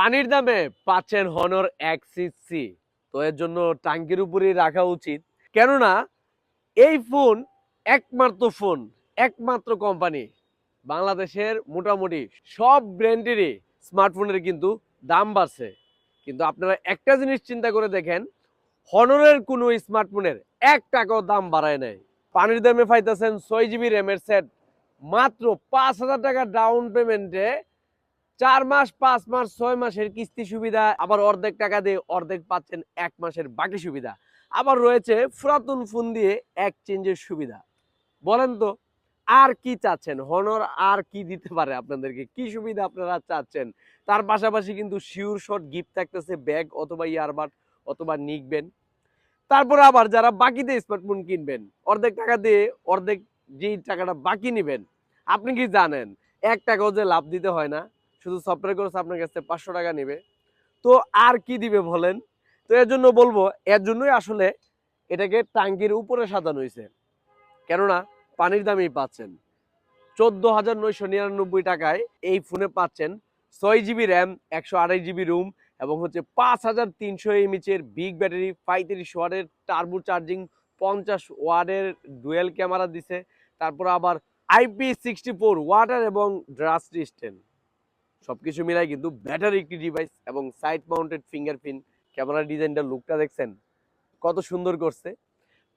পানির দামে পাচ্ছেন হনর এক্সিস সি তো এর জন্য টাঙ্কির উপরেই রাখা উচিত। কেননা এই ফোন একমাত্র ফোন, একমাত্র কোম্পানি। বাংলাদেশের মোটামুটি সব ব্র্যান্ডেরই স্মার্টফোনের কিন্তু দাম বাড়ছে। কিন্তু আপনারা একটা জিনিস চিন্তা করে দেখেন, হনরের কোনো স্মার্টফোনের এক টাকাও দাম বাড়ায় নাই। পানির দামে পাইতেছেন ছয় জিবি র্যামের সেট, মাত্র পাঁচ হাজার টাকা ডাউন পেমেন্টে চার মাস, পাঁচ মাস, ছয় মাসের কিস্তি সুবিধা, আবার অর্ধেক টাকা দিয়ে অর্ধেক পাচ্ছেন এক মাসের বাকি সুবিধা। আবার রয়েছে পুরাতন ফোন দিয়ে এক্সচেঞ্জের সুবিধা। বলেন তো, আর কি চাচ্ছেন? হনর আর কি দিতে পারে আপনাদেরকে? কি সুবিধা আপনারা চাচ্ছেন? তার পাশাপাশি কিন্তু শিওর শট গিফট থাকতেছে ব্যাগ অথবা ইয়ারবাড অথবা নিকবেন। তারপরে আবার যারা বাকিতে স্মার্টফোন কিনবেন, অর্ধেক টাকা দিয়ে অর্ধেক যেই টাকাটা বাকি নেবেন, আপনি কি জানেন? এক টাকাও যে লাভ দিতে হয় না। শুধু সফটওয়্যার কোর্স আপনার কাছে পাঁচশো টাকা নেবে। তো আর কি দিবে বলেন? তো এর জন্য বলব, এর জন্যই আসলে এটাকে টাঙ্কির উপরে সাজানো হয়েছে। কেননা পানির দামেই পাচ্ছেন। চোদ্দ হাজার নয়শো নিরানব্বই টাকায় এই ফোনে পাচ্ছেন ছয় জিবি র্যাম একশো আড়াই জিবি রুম এবং হচ্ছে পাঁচ হাজার তিনশো এমএচের বিগ ব্যাটারি পঁয়ত্রিশ ওয়ার্ডের টার্বো চার্জিং পঞ্চাশ ওয়ার্ডের ডুয়েল ক্যামেরা দিছে। তারপর আবার আইপি সিক্সটি ফোর ওয়াটার এবং ড্রাস্ট স্ট্যান্ড সব কিছু মিলাই কিন্তু ব্যাটারি একটি ডিভাইস এবং সাইড মাউন্টেড ফিঙ্গারপ্রিন্ট ক্যামেরা ডিজাইনটা লুকটা দেখছেন? কত সুন্দর করছে।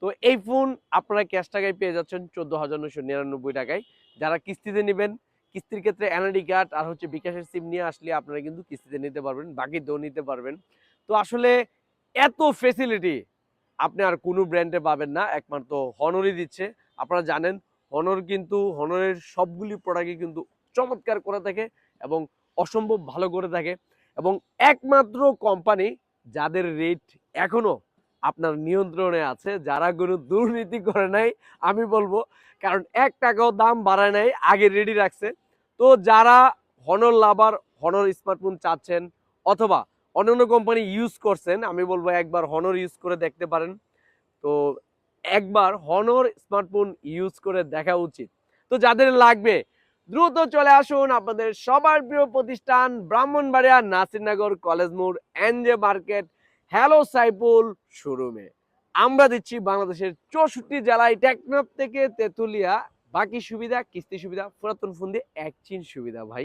তো এই ফোন আপনারা ক্যাশ টাকায় পেয়ে যাচ্ছেন চোদ্দ হাজার নশো নিরানব্বই টাকায়। যারা কিস্তিতে নেবেন, কিস্তির ক্ষেত্রে এনআইডি কার্ড আর হচ্ছে বিকাশের সিম নিয়ে আসলে আপনারা কিন্তু কিস্তিতে নিতে পারবেন, বাকিতেও নিতে পারবেন। তো আসলে এত ফেসিলিটি আপনি আর কোনো ব্র্যান্ডে পাবেন না, একমাত্র হনরই দিচ্ছে। আপনারা জানেন হনর কিন্তু হনরের সবগুলি প্রোডাক্টই কিন্তু চমৎকার করে থাকে। এবং অসম্ভব ভালো করে থাকে এবং একমাত্র কোম্পানি যাদের রেট এখনও আপনার নিয়ন্ত্রণে আছে, যারা কোনো দুর্নীতি করে নাই, আমি বলব, কারণ এক টাকাও দাম বাড়ায় নাই, আগে রেডি রাখছে। তো যারা হনর লাভার হনর স্মার্টফোন চাচ্ছেন অথবা অন্যান্য কোম্পানি ইউজ করছেন, আমি বলব একবার হনর ইউজ করে দেখতে পারেন। তো একবার হনর স্মার্টফোন ইউজ করে দেখা উচিত। তো যাদের লাগবে দ্রুত চলে আসুন আপনাদের সবার প্রিয় প্রতিষ্ঠান, ব্রাহ্মণবাড়িয়া নাসিরনগর কলেজ মোড় এনজে মার্কেট, হ্যালো সাইপুল শোরুমে। আমরা দিচ্ছি বাংলাদেশের চৌষট্টি জেলায় টেকনাফ থেকে তেতুলিয়া। বাকি সুবিধা, কিস্তি সুবিধা, পুরাতন ফোন দিয়ে একচিন সুবিধা, ভাই।